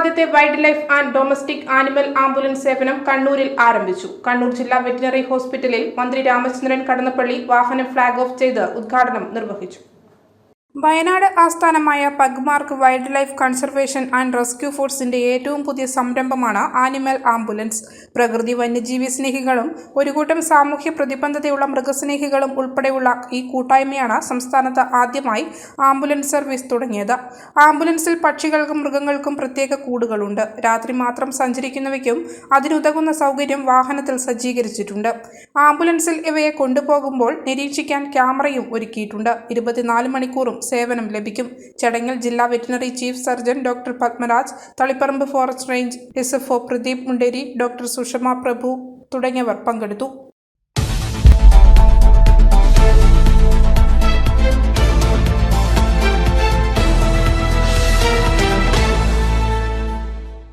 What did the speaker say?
ആദ്യത്തെ wild life and domestic animal ambulance സേവനം കണ്ണൂരിൽ ആരംഭിച്ചു. കണ്ണൂർ ജില്ലാ വെറ്റിനറി ഹോസ്പിറ്റലിൽ മന്ത്രി രാമചന്ദ്രൻ കടന്നപ്പള്ളി വാഹനം ഫ്ളാഗ് ഓഫ് ചെയ്ത് ഉദ്ഘാടനം നിർവഹിച്ചു. വയനാട് ആസ്ഥാനമായ pugmark wild life conservation and rescue ഫോഴ്സിന്റെ ഏറ്റവും പുതിയ സംരംഭമാണ് ആനിമൽ ആംബുലൻസ്. പ്രകൃതി വന്യജീവി സ്നേഹികളും ഒരു കൂട്ടം സാമൂഹ്യ പ്രതിബദ്ധതയുള്ള മൃഗസ്നേഹികളും ഉൾപ്പെടെയുള്ള ഈ കൂട്ടായ്മയാണ് സംസ്ഥാനത്ത് ആദ്യമായി ആംബുലൻസ് സർവീസ് തുടങ്ങിയത്. ആംബുലൻസിൽ പക്ഷികൾക്കും മൃഗങ്ങൾക്കും പ്രത്യേക കൂടുകളുണ്ട്. രാത്രി മാത്രം സഞ്ചരിക്കുന്നവയ്ക്കും അതിനുതകുന്ന സൗകര്യം വാഹനത്തിൽ സജ്ജീകരിച്ചിട്ടുണ്ട്. ആംബുലൻസിൽ ഇവയെ കൊണ്ടുപോകുമ്പോൾ നിരീക്ഷിക്കാൻ ക്യാമറയും ഒരുക്കിയിട്ടുണ്ട്. ഇരുപത്തിനാല് മണിക്കൂറും സേവനം ലഭിക്കും. ചടങ്ങിൽ ജില്ലാ veterinary chief surgeon doctor Padmaraj Taliparamba forest range S F O Pradeep Munderi doctor Sushama Prabhu തുടങ്ങിയവർ പങ്കെടുത്തു.